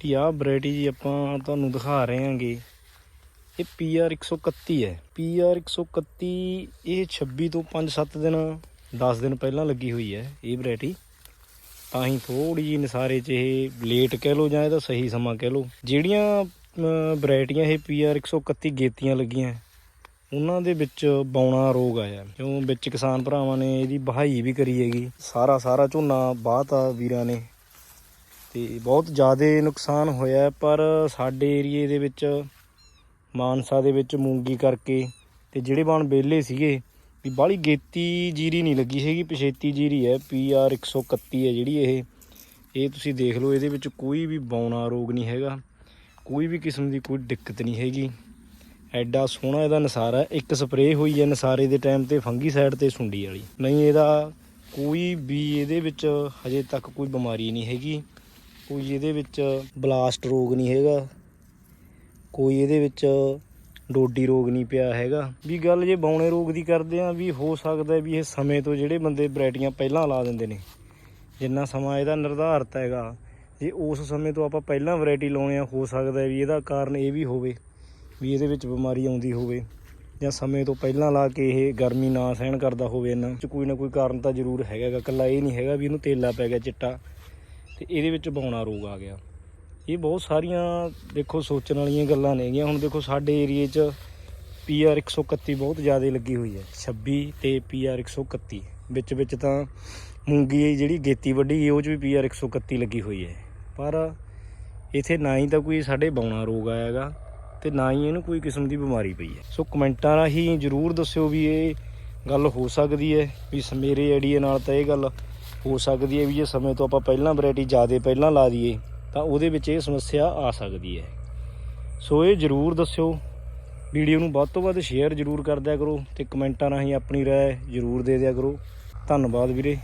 T ਆਹ variety ਜੀ ਆਪਾਂ ਤੁਹਾਨੂੰ ਦਿਖਾ ਰਹੇ ਹਾਂਗੇ। ਇਹ PR 131 ਹੈ। PR 131 ਇਹ 26 ਤੋਂ 5-7 ਦਿਨ 10 ਦਿਨ ਪਹਿਲਾਂ ਲੱਗੀ ਹੋਈ ਹੈ ਇਹ ਵੈਰਾਈਟੀ ਤਾਂ ਹੀ ਥੋੜੀ ਜੀ ਨਸਾਰੇ 'ਚ ਇਹ ਲੇਟ ਕਹਿ ਲਓ ਜਾਂ ਇਹਦਾ ਸਹੀ ਸਮਾਂ ਕਹਿ ਲਓ। ਜਿਹੜੀਆਂ ਵੈਰਾਈਟੀਆਂ ਇਹ PR 131 ਗੇਤੀਆਂ ਲੱਗੀਆਂ, ਉਹਨਾਂ ਦੇ ਵਿੱਚ ਬੌਣਾ ਰੋਗ ਆਇਆ। ਕਿਉਂ? ਵਿੱਚ ਕਿਸਾਨ ਭਰਾਵਾਂ ਨੇ ਇਹਦੀ ਬਹਾਈ ਵੀ ਕਰੀ ਹੈਗੀ। ਸਾਰਾ ਸਾਰਾ ਝੋਨਾ ਬਾਹਤਾ ਵੀਰਾਂ ਨੇ। ਤੇ ਬਹੁਤ ਜ਼ਿਆਦਾ ਨੁਕਸਾਨ ਹੋਇਆ ਪਰ ਸਾਡੇ ਏਰੀਏ ਦੇ ਵਿੱਚ, ਮਾਨਸਾ ਦੇ ਵਿੱਚ ਮੂੰਗੀ ਕਰਕੇ ਤੇ ਜਿਹੜੇ ਬਾਣ ਬੇਲੇ ਸੀਗੇ, ਵੀ ਬਾਹਲੀ ਗੇਤੀ ਜੀਰੀ ਨਹੀਂ ਲੱਗੀ ਹੈਗੀ, ਪਛੇਤੀ ਜੀਰੀ ਹੈ PR 131 ਹੈ ਜਿਹੜੀ ਇਹ। ਇਹ ਤੁਸੀਂ ਦੇਖ ਲਓ, ਇਹਦੇ ਵਿੱਚ ਕੋਈ ਵੀ ਬੌਣਾ ਰੋਗ ਨਹੀਂ ਹੈਗਾ, ਕੋਈ ਵੀ ਕਿਸਮ ਦੀ ਕੋਈ ਦਿੱਕਤ ਨਹੀਂ ਹੈਗੀ। ਐਡਾ ਸੋਹਣਾ ਇਹਦਾ ਨਸਾਰਾ, ਇੱਕ ਸਪਰੇਅ ਹੋਈ ਹੈ ਨਸਾਰੇ ਦੇ ਟਾਈਮ ਤੇ ਫੰਗੀ ਸਾਈਡ ਤੇ ਸੁੰਡੀ ਵਾਲੀ। ਨਹੀਂ, ਇਹਦਾ ਕੋਈ ਵੀ ਇਹਦੇ ਵਿੱਚ ਹਜੇ ਤੱਕ ਕੋਈ ਬਿਮਾਰੀ ਨਹੀਂ ਹੈਗੀ। ਕੋਈ ਇਹਦੇ ਵਿੱਚ ਬਲਾਸਟ ਰੋਗ ਨਹੀਂ ਹੈਗਾ, ਕੋਈ ਇਹਦੇ ਵਿੱਚ ਡੋਡੀ ਰੋਗ ਨਹੀਂ ਪਿਆ ਹੈਗਾ ਵੀ ਗੱਲ ਜੇ ਬੌਣੇ ਰੋਗ ਦੀ ਕਰਦੇ ਆ, ਵੀ ਹੋ ਸਕਦਾ ਵੀ ਇਹ ਸਮੇਂ ਤੋਂ ਜਿਹੜੇ ਬੰਦੇ ਵੈਰਾਈਟੀਆਂ ਪਹਿਲਾਂ ਲਾ ਦਿੰਦੇ ਨੇ, ਜਿੰਨਾ ਸਮਾਂ ਇਹਦਾ ਨਿਰਧਾਰਤ ਹੈਗਾ, ਜੇ ਉਸ ਸਮੇਂ ਤੋਂ ਆਪਾਂ ਪਹਿਲਾਂ ਵੈਰਾਈਟੀ ਲਾਉਣੇ ਆ, ਹੋ ਸਕਦਾ ਵੀ ਇਹਦਾ ਕਾਰਨ ਇਹ ਵੀ ਹੋਵੇ, ਵੀ ਇਹਦੇ ਵਿੱਚ ਬਿਮਾਰੀ ਆਉਂਦੀ ਹੋਵੇ, ਜਾਂ ਸਮੇਂ ਤੋਂ ਪਹਿਲਾਂ ਲਾ ਕੇ ਇਹ ਗਰਮੀ ਨਾ ਸਹਿਣ ਕਰਦਾ ਹੋਵੇ ਇਹਨਾਂ ਚ ਕੋਈ ਨਾ ਕੋਈ ਕਾਰਨ ਤਾਂ ਜ਼ਰੂਰ ਹੈਗਾ ਗਾ। ਇਕੱਲਾ ਇਹ ਨਹੀਂ ਹੈਗਾ ਵੀ ਇਹਨੂੰ ਤੇਲਾ ਪੈ ਗਿਆ ਚਿੱਟਾ ਤੇ ਇਹਦੇ ਵਿੱਚ ਬੌਣਾ ਰੋਗ ਆ ਗਿਆ। ਇਹ ਬਹੁਤ ਸਾਰੀਆਂ ਦੇਖੋ ਸੋਚਣ ਵਾਲੀਆਂ ਗੱਲਾਂ ਨੇਗੀਆਂ ਹੁਣ ਦੇਖੋ ਸਾਡੇ ਏਰੀਏ 'ਚ PR 131 ਬਹੁਤ ਜ਼ਿਆਦਾ ਲੱਗੀ ਹੋਈ ਹੈ। 26 ਤੇ PR 131 ਵਿੱਚ ਵਿੱਚ ਤਾਂ ਮੂੰਗੀ ਜਿਹੜੀ ਗੇਤੀ ਵੱਢੀ ਗਈ, ਉਹ 'ਚ ਵੀ PR 131 ਲੱਗੀ ਹੋਈ ਹੈ। ਪਰ ਇਥੇ ਨਾ ਹੀ ਤਾਂ ਕੋਈ ਸਾਡੇ ਬੌਣਾ ਰੋਗ ਆਇਆਗਾ ਤੇ ਨਾ ਹੀ ਇਹਨੂੰ ਕੋਈ ਕਿਸਮ ਦੀ ਬਿਮਾਰੀ ਪਈ ਹੈ। ਸੋ ਕਮੈਂਟਾਂ ਰਾਹੀਂ ਜਰੂਰ ਦੱਸਿਓ ਵੀ ਇਹ ਗੱਲ ਹੋ ਸਕਦੀ ਹੈ, ਵੀ ਮੇਰੇ ਆਈਡੀਆ ਨਾਲ ਤਾਂ ਇਹ ਗੱਲ ਹੋ ਸਕਦੀ ਹੈ ਵੀ ਜੇ ਸਮੇਂ ਤੋਂ ਆਪਾਂ ਪਹਿਲਾਂ ਵੈਰਾਈਟੀ ਜ਼ਿਆਦਾ ਪਹਿਲਾਂ ਲਾ ਦਈਏ, ਤਾਂ ਉਹਦੇ ਵਿੱਚ ਇਹ ਸਮੱਸਿਆ ਆ ਸਕਦੀ ਹੈ। ਸੋ ਇਹ ਜਰੂਰ ਦੱਸਿਓ। ਵੀਡੀਓ ਨੂੰ ਵੱਧ ਤੋਂ ਵੱਧ ਸ਼ੇਅਰ ਜਰੂਰ ਕਰਦਿਆ ਕਰੋ ਤੇ ਕਮੈਂਟਾਂ ਰਾਹੀਂ ਆਪਣੀ ਰਾਏ ਜਰੂਰ ਦੇ ਦਿਆ ਕਰੋ। ਧੰਨਵਾਦ ਵੀਰੇ।